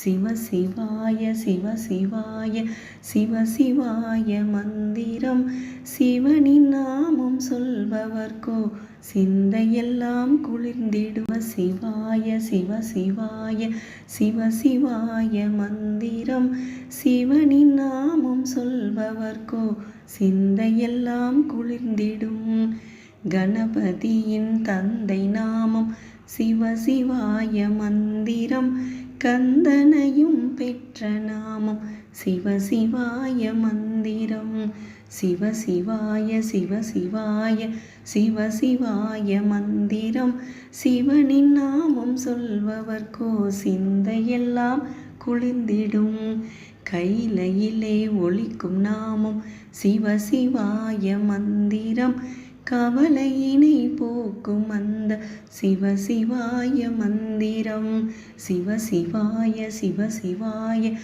சிவ சிவாய சிவ சிவாய சிவ சிவாய மந்திரம். சிவனின் நாமம் சொல்பவர்க்கோ சிந்தையெல்லாம் குளிர்ந்திடுவ சிவாய சிவ சிவாய சிவ சிவாய மந்திரம். சிவனின் நாமம் சொல்பவர்க்கோ சிந்தையெல்லாம் குளிர்ந்திடும். கணபதியின் தந்தை நாமம் சிவசிவாய மந்திரம் கந்தனையும் பெற்ற நாமம். சிவசிவாய மந்திரம் சிவசிவாய சிவசிவாய சிவசிவாய மந்திரம். சிவனின் நாமம் சொல்பவர்க்கோ சிந்தையெல்லாம் குளிர்ந்திடும். கைலையிலே ஒழிக்கும் நாமம் சிவசிவாய மந்திரம். கவலையினை போக்கும் அந்த சிவசிவாய மந்திரம். சிவசிவாய சிவசிவாய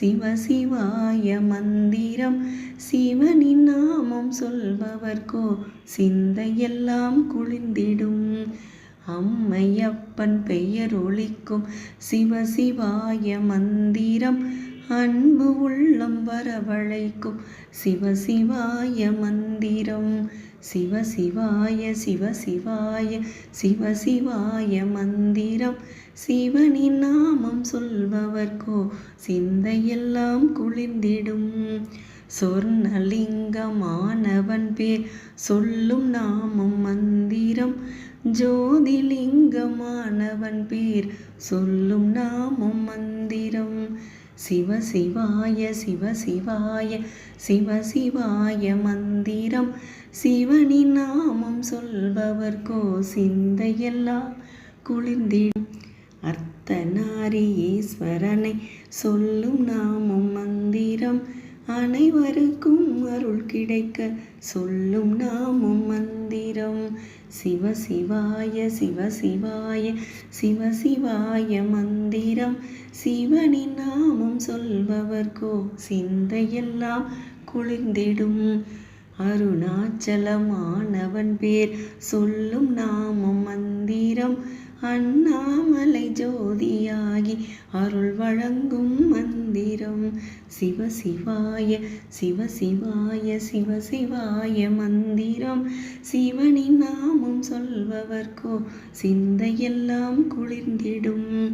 சிவசிவாய மந்திரம். சிவனின் நாமம் சொல்பவர்க்கோ சிந்தையெல்லாம் குளிர்ந்திடும். அம்மையப்பன் பெயர் ஒழிக்கும் சிவசிவாய மந்திரம். அன்பு உள்ளம் வரவழைக்கும் சிவசிவாய மந்திரம். சிவ சிவாய சிவ சிவாய சிவ சிவாய மந்திரம். சிவனின் நாமம் சொல்பவர்க்கோ சிந்தையெல்லாம் குளிர்ந்திடும். சொர்ணலிங்கமானவன் பேர் சொல்லும் நாமம் மந்திரம். ஜோதிலிங்கமானவன் பேர் சொல்லும் நாமம் மந்திரம். சிவ சிவாய சிவ சிவாய சிவ சிவாய மந்திரம். சிவனின் நாமம் சொல்பவர்க்கோ சிந்தையெல்லாம் குளிர்ந்திடும். அர்த்தநாரி ஈஸ்வரனை சொல்லும் நாமம் மந்திரம். அனைவருக்கும் அருள் கிடைக்க சொல்லும் நாமும் மந்திரம். சிவ சிவாய சிவ சிவாய சிவ சிவாய மந்திரம். சிவனின் நாமம் சொல்பவர்க்கோ சிந்தையெல்லாம் குளிர்ந்திடும். அருணாச்சலமானவன் பேர் சொல்லும் நாமம் மந்திரம். அண்ணாமலை ஜோதியாகி அருள் வழங்கும் மந்திரம். சிவ சிவாய சிவ சிவாய சிவ சிவாய மந்திரம். சிவனின் நாமம் சொல்பவர்க்கோ சிந்தையெல்லாம் குளிர்ந்திடும்.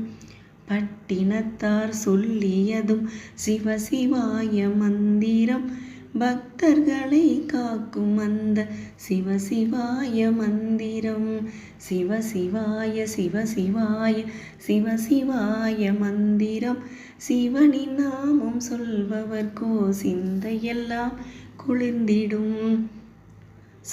பட்டினத்தார் சொல்லியதும் சிவ சிவாய மந்திரம். பக்தர்களை காக்கும் அந்த சிவ சிவாய மந்திரம். சிவ சிவாய சிவ சிவாய சிவ சிவாய மந்திரம். சிவனின் நாமம் சொல்பவர்க்கோ சிந்தையெல்லாம் குளிர்ந்திடும்.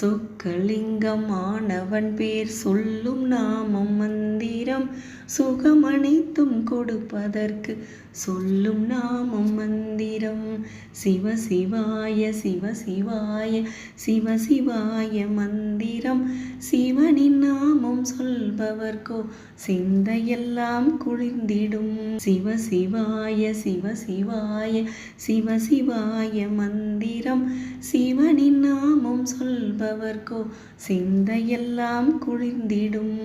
சொக்கலிங்கமானவன் பேர் சொல்லும் நாமம் மந்திரம் சுகமனைத்தும் கொடுப்பதற்கு சொல்லும் நாமம் மந்திரம். சிவ சிவாய சிவ சிவாய சிவ சிவாய மந்திரம். சிவனின் நாமம் சொல்பவர்க்கோ சிந்தையெல்லாம் குளிர்ந்திடும். சிவ சிவாய சிவ சிவாய சிவ சிவாய மந்திரம். சிவனின் நாமம் சொல்பவர்க்கோ சிந்தையெல்லாம் குளிர்ந்திடும்.